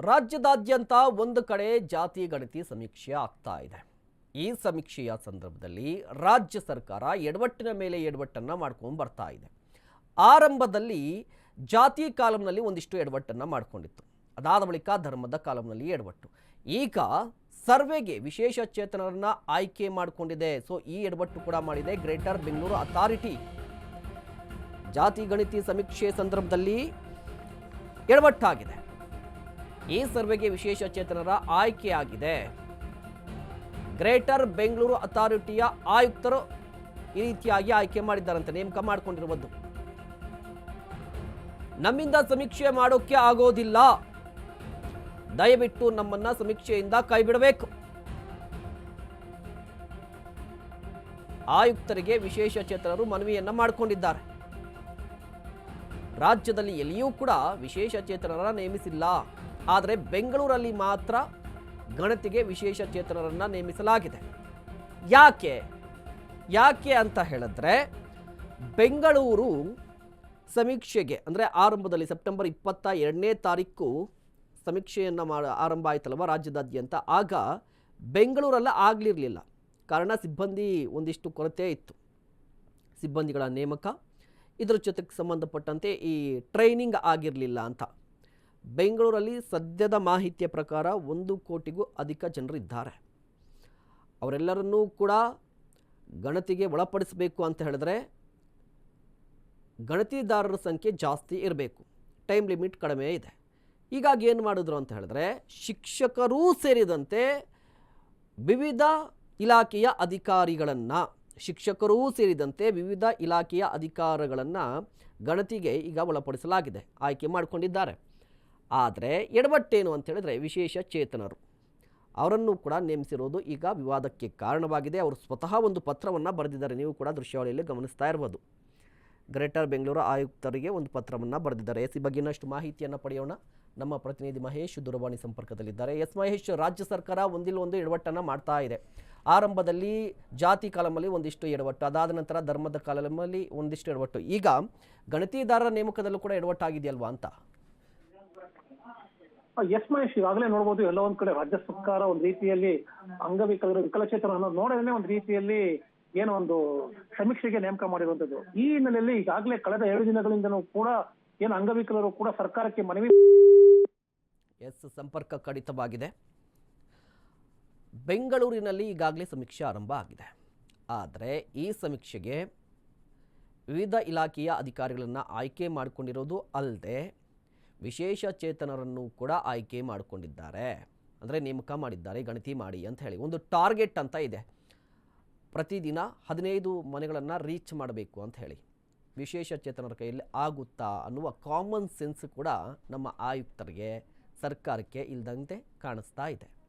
ರಾಜ್ಯದಾದ್ಯಂತ ಒಂದು ಕಡೆ ಜಾತಿ ಗಣತಿ ಸಮೀಕ್ಷೆ ಆಗ್ತಾ ಇದೆ. ಈ ಸಮೀಕ್ಷೆಯ ಸಂದರ್ಭದಲ್ಲಿ ರಾಜ್ಯ ಸರ್ಕಾರ ಎಡವಟ್ಟಿನ ಮೇಲೆ ಎಡವಟ್ಟನ್ನು ಮಾಡ್ಕೊಂಡು ಬರ್ತಾ ಇದೆ. ಆರಂಭದಲ್ಲಿ ಜಾತಿ ಕಾಲಂನಲ್ಲಿ ಒಂದಿಷ್ಟು ಎಡವಟ್ಟನ್ನು ಮಾಡಿಕೊಂಡಿತ್ತು. ಅದಾದ ಬಳಿಕ ಧರ್ಮದ ಕಾಲಂನಲ್ಲಿ ಎಡವಟ್ಟು. ಈಗ ಸರ್ವೆಗೆ ವಿಶೇಷ ಚೇತನರನ್ನ ಆಯ್ಕೆ ಮಾಡಿಕೊಂಡಿದೆ. ಸೊ ಈ ಎಡವಟ್ಟು ಕೂಡ ಮಾಡಿದೆ. Greater Bengaluru authority. ಜಾತಿ ಗಣಿತಿ ಸಮೀಕ್ಷೆ ಸಂದರ್ಭದಲ್ಲಿ ಎಡವಟ್ಟಾಗಿದೆ. ಈ ಸರ್ವೆಗೆ ವಿಶೇಷ ಚೇತನರ ಆಯ್ಕೆಯಾಗಿದೆ. ಗ್ರೇಟರ್ ಬೆಂಗಳೂರು ಅಥಾರಿಟಿಯ ಆಯುಕ್ತರು ಈ ರೀತಿಯಾಗಿ ಆಯ್ಕೆ ಮಾಡಿದ್ದಾರಂತೆ, ನೇಮಕ ಮಾಡಿಕೊಂಡಿರುವುದು. ನಮ್ಮಿಂದ ಸಮೀಕ್ಷೆ ಮಾಡೋಕ್ಕೆ ಆಗೋದಿಲ್ಲ. ದಯವಿಟ್ಟು ನಮ್ಮನ್ನ ಸಮೀಕ್ಷೆಯಿಂದ ಕೈಬಿಡಬೇಕು. ಆಯುಕ್ತರಿಗೆ ವಿಶೇಷ ಚೇತನರು ಮನವಿಯನ್ನ ಮಾಡಿಕೊಂಡಿದ್ದಾರೆ. ರಾಜ್ಯದಲ್ಲಿ ಎಲ್ಲಿಯೂ ಕೂಡ ವಿಶೇಷ ಚೇತನರ ನೇಮಿಸಿಲ್ಲ. ಆದರೆ ಬೆಂಗಳೂರಲ್ಲಿ ಮಾತ್ರ ಗಣತಿಗೆ ವಿಶೇಷ ಚೇತನರನ್ನು ನೇಮಿಸಲಾಗಿದೆ. ಯಾಕೆ? ಯಾಕೆ ಅಂತ ಹೇಳಿದ್ರೆ ಬೆಂಗಳೂರು ಸಮೀಕ್ಷೆಗೆ, ಅಂದರೆ ಆರಂಭದಲ್ಲಿ ಸೆಪ್ಟೆಂಬರ್ ಇಪ್ಪತ್ತ ಎರಡನೇ ತಾರೀಕು ಸಮೀಕ್ಷೆಯನ್ನು ಮಾಡ, ಆರಂಭ ಆಯ್ತಲ್ವ ರಾಜ್ಯದಾದ್ಯಂತ? ಆಗ ಬೆಂಗಳೂರಲ್ಲ ಆಗಲಿರಲಿಲ್ಲ. ಕಾರಣ ಸಿಬ್ಬಂದಿ ಒಂದಿಷ್ಟು ಕೊರತೆ ಇತ್ತು. ಸಿಬ್ಬಂದಿಗಳ ನೇಮಕ, ಇದರ ಜೊತೆಗೆ ಸಂಬಂಧಪಟ್ಟಂತೆ ಈ ಟ್ರೈನಿಂಗ್ ಆಗಿರಲಿಲ್ಲ ಅಂತ. ಬೆಂಗಳೂರಲ್ಲಿ ಸದ್ಯದ ಮಾಹಿತಿಯ ಪ್ರಕಾರ ಒಂದು ಕೋಟಿಗೂ ಅಧಿಕ ಜನರು ಇದ್ದಾರೆ. ಅವರೆಲ್ಲರನ್ನೂ ಕೂಡ ಗಣತಿಗೆ ಒಳಪಡಿಸಬೇಕು ಅಂತ ಹೇಳಿದ್ರೆ ಗಣತಿದಾರರ ಸಂಖ್ಯೆ ಜಾಸ್ತಿ ಇರಬೇಕು. ಟೈಮ್ ಲಿಮಿಟ್ ಕಡಿಮೆ ಇದೆ. ಹೀಗಾಗಿ ಏನು ಮಾಡಿದ್ರು ಅಂತ ಹೇಳಿದ್ರೆ ಶಿಕ್ಷಕರೂ ಸೇರಿದಂತೆ ವಿವಿಧ ಇಲಾಖೆಯ ಅಧಿಕಾರಿಗಳನ್ನು, ಶಿಕ್ಷಕರೂ ಸೇರಿದಂತೆ ವಿವಿಧ ಇಲಾಖೆಯ ಅಧಿಕಾರಗಳನ್ನು ಗಣತಿಗೆ ಈಗ ಒಳಪಡಿಸಲಾಗಿದೆ, ಆಯ್ಕೆ ಮಾಡಿಕೊಂಡಿದ್ದಾರೆ. ಆದರೆ ಎಡವಟ್ಟೇನು ಅಂತ ಹೇಳಿದ್ರೆ ವಿಶೇಷ ಚೇತನರು. ಅವರನ್ನು ಕೂಡ ನೇಮಿಸಿರೋದು ಈಗ ವಿವಾದಕ್ಕೆ ಕಾರಣವಾಗಿದೆ. ಅವರು ಸ್ವತಃ ಒಂದು ಪತ್ರವನ್ನು ಬರೆದಿದ್ದಾರೆ. ನೀವು ಕೂಡ ದೃಶ್ಯಾವಳಿಯಲ್ಲಿ ಗಮನಿಸ್ತಾ ಇರ್ಬೋದು. ಗ್ರೇಟರ್ ಬೆಂಗಳೂರು ಆಯುಕ್ತರಿಗೆ ಒಂದು ಪತ್ರವನ್ನು ಬರೆದಿದ್ದಾರೆ. ಎಸ್ ಈ ಬಗ್ಗೆ ಇನ್ನಷ್ಟು ಮಾಹಿತಿಯನ್ನು ಪಡೆಯೋಣ. ನಮ್ಮ ಪ್ರತಿನಿಧಿ ಮಹೇಶ್ ದೂರವಾಣಿ ಸಂಪರ್ಕದಲ್ಲಿದ್ದಾರೆ. ಎಸ್ ಮಹೇಶ್, ರಾಜ್ಯ ಸರ್ಕಾರ ಒಂದಿಲ್ಲ ಒಂದು ಎಡವಟ್ಟನ್ನು ಮಾಡ್ತಾ ಇದೆ. ಆರಂಭದಲ್ಲಿ ಜಾತಿ ಕಾಲಮಲ್ಲಿ ಒಂದಿಷ್ಟು ಎಡವಟ್ಟು, ಅದಾದ ನಂತರ ಧರ್ಮದ ಕಾಲಮಲ್ಲಿ ಒಂದಿಷ್ಟು ಎಡವಟ್ಟು. ಈಗ ಗಣತಿದಾರರ ನೇಮಕದಲ್ಲೂ ಕೂಡ ಎಡವಟ್ಟಾಗಿದೆಯಲ್ವಾ ಅಂತ? ಎಸ್ ಮಹೇಶ್, ಈಗಾಗಲೇ ನೋಡ್ಬೋದು ಎಲ್ಲೋ ಒಂದ್ ಕಡೆ ರಾಜ್ಯ ಸರ್ಕಾರ ಒಂದ್ ರೀತಿಯಲ್ಲಿ ಅಂಗವಿಕಲರು, ವಿಕಲಚೇತನ ಅನ್ನೋದು ನೋಡೋದನ್ನೇ ಒಂದ್ ರೀತಿಯಲ್ಲಿ ಏನೋ ಒಂದು ಸಮೀಕ್ಷೆಗೆ ನೇಮಕ ಮಾಡಿರುವಂತದ್ದು ಈ ಹಿನ್ನೆಲೆಯಲ್ಲಿ ಈಗಾಗಲೇ ಕಳೆದ ಎರಡು ದಿನಗಳಿಂದನೂ ಕೂಡ ಏನು ಅಂಗವಿಕಲರು ಕೂಡ ಸರ್ಕಾರಕ್ಕೆ ಮನವಿ ಎಸ್, ಸಂಪರ್ಕ ಕಡಿತವಾಗಿದೆ. ಬೆಂಗಳೂರಿನಲ್ಲಿ ಈಗಾಗಲೇ ಸಮೀಕ್ಷೆ ಆರಂಭ ಆಗಿದೆ. ಆದರೆ ಈ ಸಮೀಕ್ಷೆಗೆ ವಿವಿಧ ಇಲಾಖೆಯ ಅಧಿಕಾರಿಗಳನ್ನು ಆಯ್ಕೆ ಮಾಡಿಕೊಂಡಿರೋದು ಅಲ್ಲದೆ ವಿಶೇಷ ಚೇತನರನ್ನು ಕೂಡ ಆಯ್ಕೆ ಮಾಡಿಕೊಂಡಿದ್ದಾರೆ. ಅಂದರೆ ನೇಮಕ ಮಾಡಿದ್ದಾರೆ, ಗಣತಿ ಮಾಡಿ ಅಂತ ಹೇಳಿ. ಒಂದು ಟಾರ್ಗೆಟ್ ಅಂತ ಇದೆ. ಪ್ರತಿದಿನ ಹದಿನೈದು ಮನೆಗಳನ್ನು ರೀಚ್ ಮಾಡಬೇಕು ಅಂತ ಹೇಳಿ. ವಿಶೇಷ ಚೇತನರ ಕೈಯಲ್ಲಿ ಆಗುತ್ತಾ ಅನ್ನುವ ಕಾಮನ್ ಸೆನ್ಸ್ ಕೂಡ ನಮ್ಮ ಆಯುಕ್ತರಿಗೆ, ಸರ್ಕಾರಕ್ಕೆ ಇಲ್ದಂತೆ ಕಾಣಿಸ್ತಾ ಇದೆ.